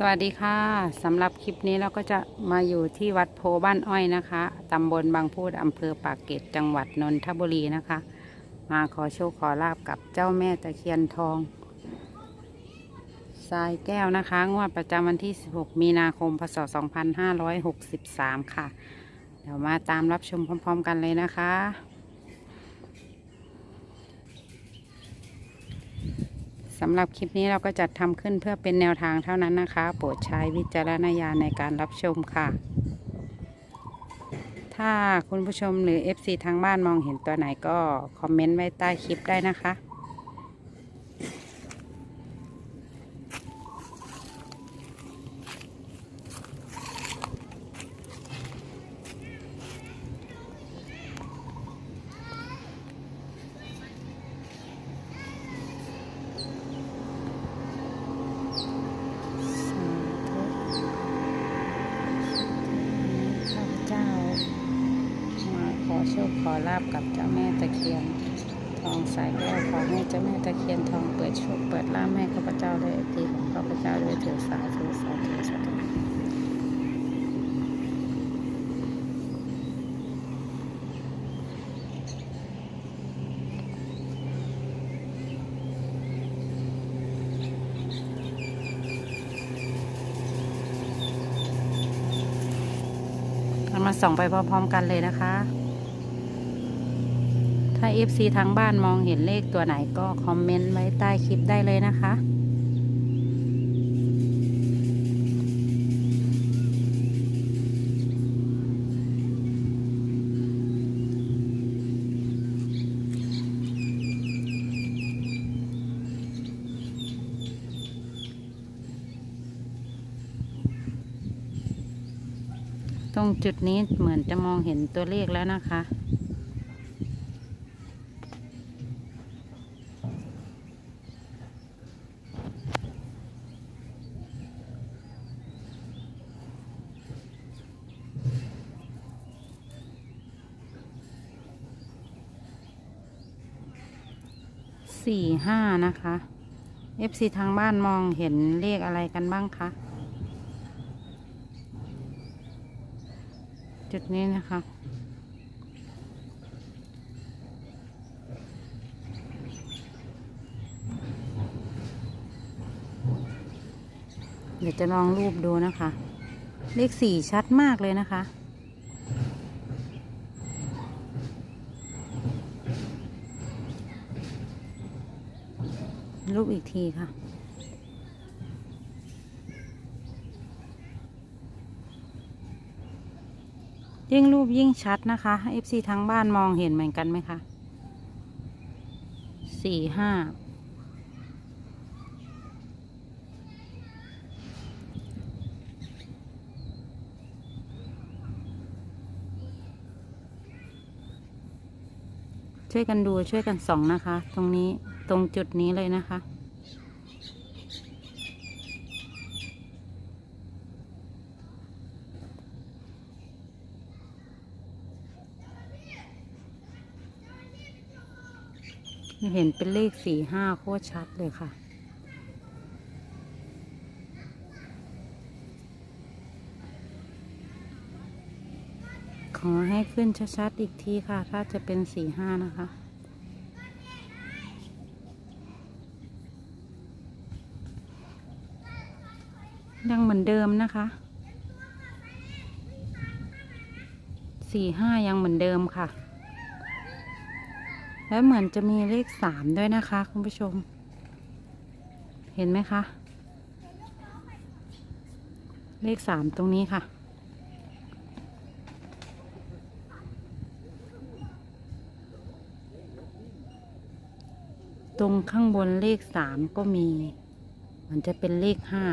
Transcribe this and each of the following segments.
สวัสดีค่ะสำหรับคลิปนี้เราก็จะมาอยู่ที่วัดโพบ้านอ้อยนะคะตำบลบางพูดอำเภอปากเกร็ดจังหวัดนนทบุรีนะคะ มาขอโชคขอลาบกับเจ้าแม่ตะเคียนทองทรายแก้วนะคะ งวดประจำวันที่ 16 มีนาคมพศ 2563 ค่ะ เดี๋ยวมาตามรับชมพร้อม ๆ กันเลยนะคะ สำหรับคลิปนี้เราก็จัดทำขึ้นเพื่อเป็นแนวทางเท่านั้นนะคะ โปรดใช้วิจารณญาณในการรับชมค่ะ ถ้าคุณผู้ชมหรือ FC ทางบ้านมองเห็นตัวไหนก็คอมเมนต์ไว้ใต้คลิปได้นะคะ ข้าพเจ้า มาขอ โชคขอลาบกับเจ้าแม่ตะเคียน ทองสายแก้วขอให้เจ้าแม่ตะเคียนทองเปิดโชคเปิดลาภให้ข้าพเจ้าด้วยตีของข้าพเจ้าด้วยเถิดสาธุสาธุสาธุเรามาส่องไปพร้อมๆกันเลยนะคะ ถ้า FC ทางบ้านมองเห็นเลขตัวไหนก็คอมเมนต์ไว้ใต้คลิปได้เลยนะคะ ตรงจุดนี้เหมือนจะมองเห็นตัวเลขแล้วนะคะ สี่ห้านะคะ FC ทางบ้านมองเห็นเลขอะไรกันบ้างคะ จุดนี้นะคะ เดี๋ยวจะลองรูปดูนะคะ เลขสี่ชัดมากเลยนะคะ รูปอีกทีค่ะยิ่งรูปยิ่งชัดนะคะ FC ทั้งบ้านมองเห็นเหมือนกันไหมคะสี่ห้า ช่วยกันดูช่วยกันส่องนะคะ ตรงนี้ ตรงจุดนี้เลยนะคะ เห็นเป็นเลขสี่ห้าโคตรชัดเลยค่ะขอให้ขึ้นชัดๆอีกทีค่ะ ถ้าจะเป็นสี่ห้านะคะ ยังเหมือนเดิมนะคะ สี่ห้ายังเหมือนเดิมค่ะ แล้วเหมือนจะมีเลขสามด้วยนะคะคุณผู้ชม เห็นไหมคะ เลขสามตรงนี้ค่ะตรงข้างบนเลขสามก็มี มันจะเป็นเลขห้า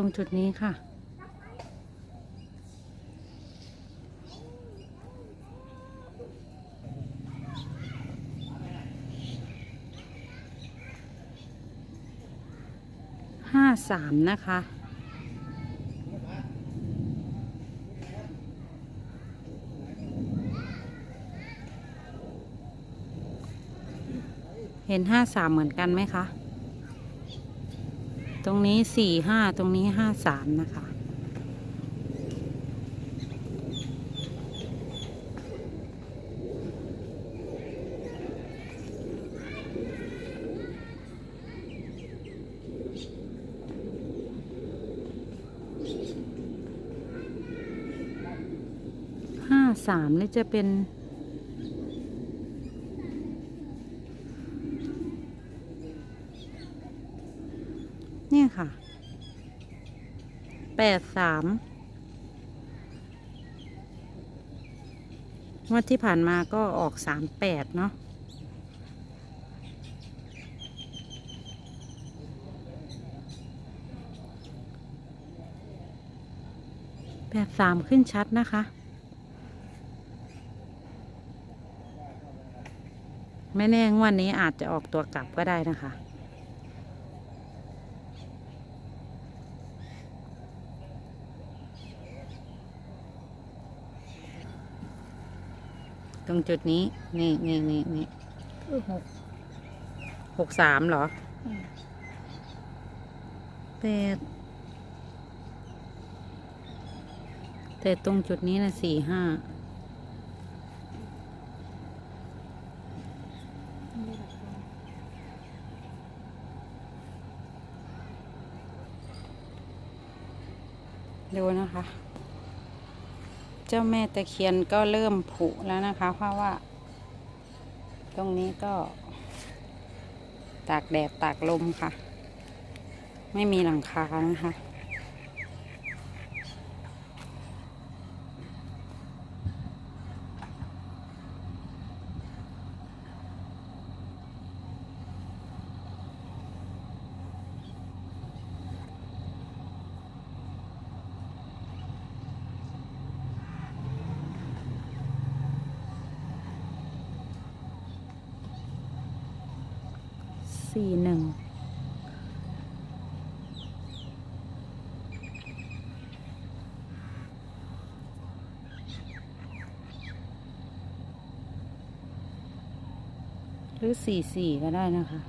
รงจุดนี้ค่ะ ห้าสามนะคะเห็นห้าสามเหมือนกันไหมคะ ตรงนี้สี่ห้าตรงนี้ห้าสามนะคะ ห้าสามนี่จะเป็น เนี่ยค่ะ แปดสามงวดที่ผ่านมาก็ออกสามแปดเนาะแปดสามขึ้นชัดนะคะ ไม่แน่งวันนี้อาจจะออกตัวกลับก็ได้นะคะ ตรงจุดนี้ นี่นี่นี่นี่คือหกหกสามเหรออืมแต่แต่ตรงจุดนี้นะสี่ห้าไม่ได้หลักการดูนะคะ เจ้าแม่ตะเคียนก็เริ่มผุแล้วนะคะ เพราะว่า ตรงนี้ก็ ตากแดดตากลมค่ะ ไม่มีหลังคานะคะ สี่หนึ่งหรือสี่สี่ก็ได้นะคะ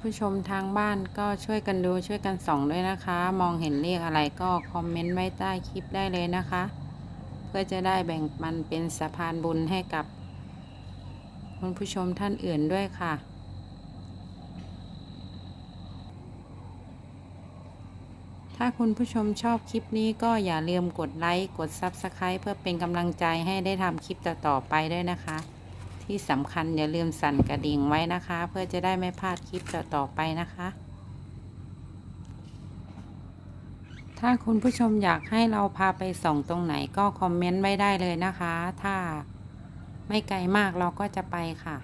ผู้ชมทางบ้านก็ช่วยกันดูช่วยกันส่องด้วยนะคะ มองเห็นเลขอะไรก็คอมเมนต์ไว้ใต้คลิปได้เลยนะคะ เพื่อจะได้แบ่งปันเป็นสะพานบุญให้กับคุณผู้ชมท่านอื่นด้วยค่ะ ถ้าคุณผู้ชมชอบคลิปนี้ก็อย่าลืมกดไลค์ กด Subscribe เพื่อเป็นกำลังใจให้ได้ทำคลิปต่อๆไปด้วยนะคะ ที่สำคัญอย่าลืมสั่นกระดิ่งไว้นะคะ เพื่อจะได้ไม่พลาดคลิปต่อๆไปนะคะ ถ้าคุณผู้ชมอยากให้เราพาไปส่องตรงไหนก็คอมเมนต์ไว้ได้เลยนะคะ ถ้าไม่ไกลมากเราก็จะไปค่ะ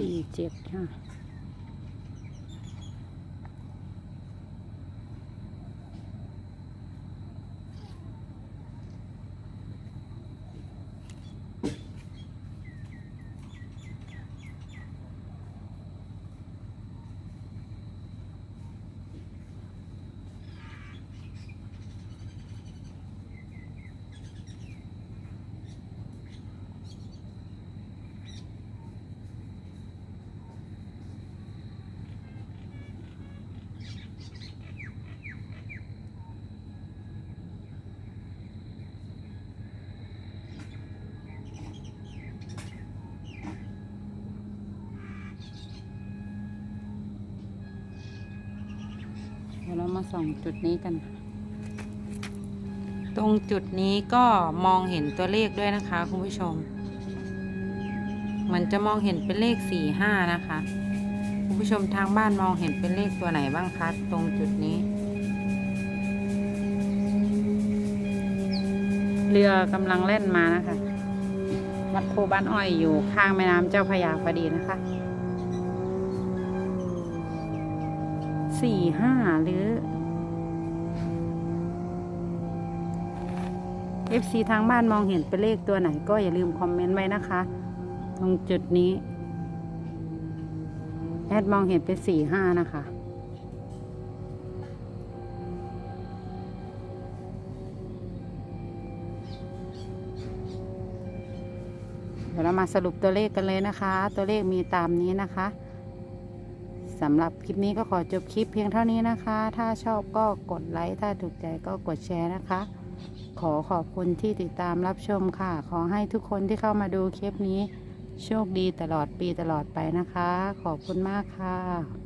สี่เจ็ดค่ะ มาส่องจุดนี้กัน ตรงจุดนี้ก็มองเห็นตัวเลขด้วยนะคะคุณผู้ชม มันจะมองเห็นเป็นเลขสี่ห้านะคะคุณผู้ชมทางบ้านมองเห็นเป็นเลขตัวไหนบ้างคะตรงจุดนี้ เรือกำลังเล่นมานะคะวัดโพบ้านอ้อยอยู่ข้างแม่น้ำเจ้าพระยาพอดีนะคะสี่ห้าหรือ FC ทางบ้านมองเห็นเป็นเลขตัวไหนก็อย่าลืมคอมเมนต์ไว้นะคะ ตรงจุดนี้แอดมองเห็นเป็นสี่ห้านะคะ เดี๋ยวเรามาสรุปตัวเลขกันเลยนะคะ ตัวเลขมีตามนี้นะคะสำหรับคลิปนี้ก็ขอจบคลิปเพียงเท่านี้นะคะ ถ้าชอบก็กดไลค์ ถ้าถูกใจก็กดแชร์นะคะ ขอขอบคุณที่ติดตามรับชมค่ะ ขอให้ทุกคนที่เข้ามาดูคลิปนี้ โชคดีตลอดปีตลอดไปนะคะ ขอบคุณมากค่ะ